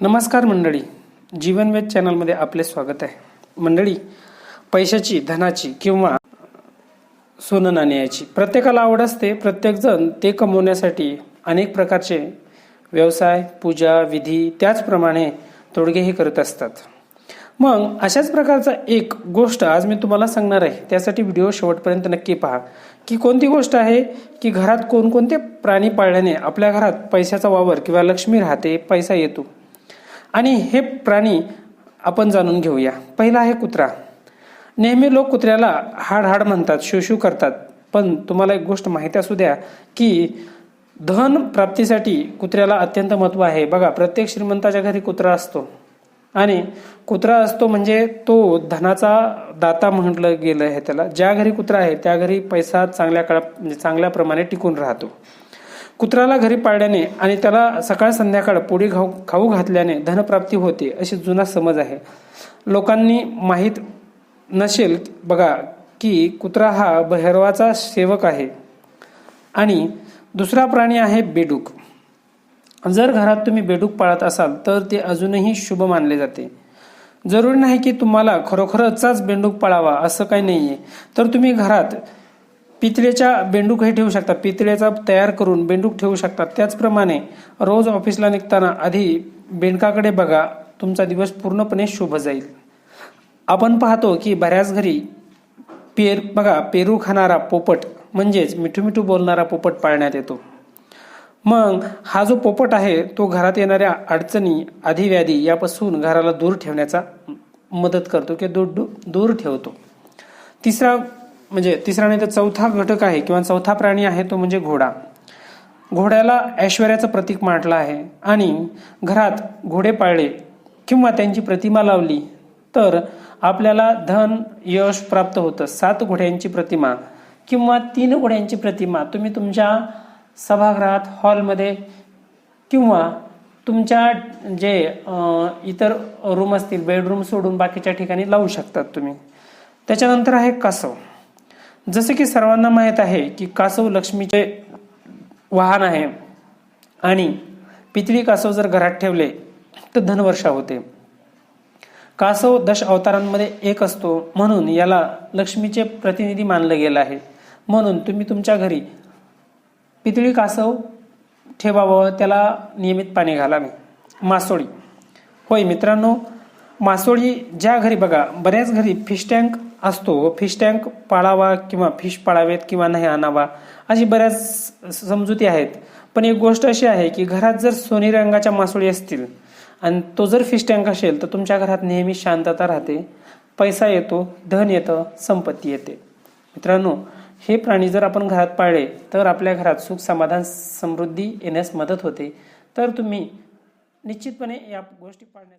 नमस्कार मंडळी. जीवनवेद चॅनलमध्ये आपले स्वागत आहे. मंडळी पैशाची धनाची किंवा सोनं नाण्याची प्रत्येकाला आवड असते. प्रत्येकजण ते कमवण्यासाठी अनेक प्रकारचे व्यवसाय पूजा विधी त्याचप्रमाणे तोडगेही करत असतात. मग अशाच प्रकारचा एक गोष्ट आज मी तुम्हाला सांगणार आहे. त्यासाठी व्हिडिओ शेवटपर्यंत नक्की पहा. की कोणती गोष्ट आहे? की घरात कोणकोणते प्राणी पाळल्याने आपल्या घरात पैशाचा वावर किंवा लक्ष्मी राहते पैसा येतो. आणि हे प्राणी आपण जाणून घेऊया. पहिला आहे कुत्रा. नेहमी लोक कुत्र्याला हाड हाड म्हणतात शिवशिव करतात. पण तुम्हाला एक गोष्ट माहिती असू द्या की धन प्राप्तीसाठी कुत्र्याला अत्यंत महत्त्व आहे. बघा प्रत्येक श्रीमंताच्या घरी कुत्रा असतो. आणि कुत्रा असतो म्हणजे तो धनाचा दाता म्हटलं गेलं आहे त्याला. ज्या घरी कुत्रा आहे त्या घरी पैसा चांगल्या काळा म्हणजे चांगल्या प्रमाणे टिकून राहतो. कुत्र्याला घरी पाळल्याने आणि त्याला सकाळ संध्याकाळ पोळी खाऊ खाऊ घातल्याने धनप्राप्ती होते अशी जुना समज आहे. लोकांनी माहीत नसेल बघा की कुत्रा हा भैरवाचा सेवक आहे आणि दुसरा प्राणी आहे बेडूक. जर घरात तुम्ही बेडूक पाळत असाल तर ते अजूनही शुभ मानले जाते. जरुरी नाही की तुम्हाला खरोखरचाच बेंडूक पाळावा असं काही नाही आहे तर तुम्ही घरात पितळेच्या बेंडूकही ठेवू शकतात. पितळेचा तयार करून बेंडूक ठेवू शकतात. त्याचप्रमाणे रोज ऑफिसला निघताना आधी बेंडकाकडे बघा. तुमचा दिवस पूर्णपणे शुभ जाईल. आपण पाहतो की बऱ्याच घरी पेर बघा पेरू खाणारा पोपट म्हणजेच मिठू मिठू बोलणारा पोपट पाळण्यात येतो. मग हा जो पोपट आहे तो घरात येणाऱ्या अडचणी आधीव्याधी यापासून घराला दूर ठेवण्याचा मदत करतो किंवा दूर दूर ठेवतो. तिसरा म्हणजे तिसरा नाही तर चौथा घटक आहे किंवा चौथा प्राणी आहे तो म्हणजे घोडा. घोड्याला ऐश्वर्याचं प्रतीक मांडलं आहे. आणि घरात घोडे पाळले किंवा त्यांची प्रतिमा लावली तर आपल्याला धन यश प्राप्त होतं. सात घोड्यांची प्रतिमा किंवा तीन घोड्यांची प्रतिमा तुम्ही तुमच्या सभागृहात हॉलमध्ये किंवा तुमच्या जे इतर रूम असतील बेडरूम सोडून बाकीच्या ठिकाणी लावू शकतात तुम्ही. त्याच्यानंतर आहे कासव जसे की सर्वांना माहीत आहे की कासव लक्ष्मीचे वाहन आहे आणि पितळी कासव जर घरात ठेवले तर धनवर्षा होते. कासव दश अवतारांमध्ये एक असतो म्हणून याला लक्ष्मीचे प्रतिनिधी मानलं गेलं आहे. म्हणून तुम्ही तुमच्या घरी पितळी कासव ठेवावं त्याला नियमित पाणी घालावे मासोळी. होय मित्रांनो मासोळी ज्या घरी बघा बऱ्याच घरी फिश टँक असतो. फिश टँक पाळावा किंवा फिश पाळावेत किंवा नाही आणावा अशी बऱ्याच समजुती आहेत. पण एक गोष्ट अशी आहे की घरात जर सोनेरी रंगाच्या मासोळी असतील आणि तो जर फिश टँक असेल तर तुमच्या घरात नेहमी शांतता राहते पैसा येतो धन येतं संपत्ती येते. मित्रांनो हे प्राणी जर आपण घरात पाळले तर आपल्या घरात सुख समाधान समृद्धी येण्यास मदत होते. तर तुम्ही निश्चितपणे या गोष्टी पाळण्याचा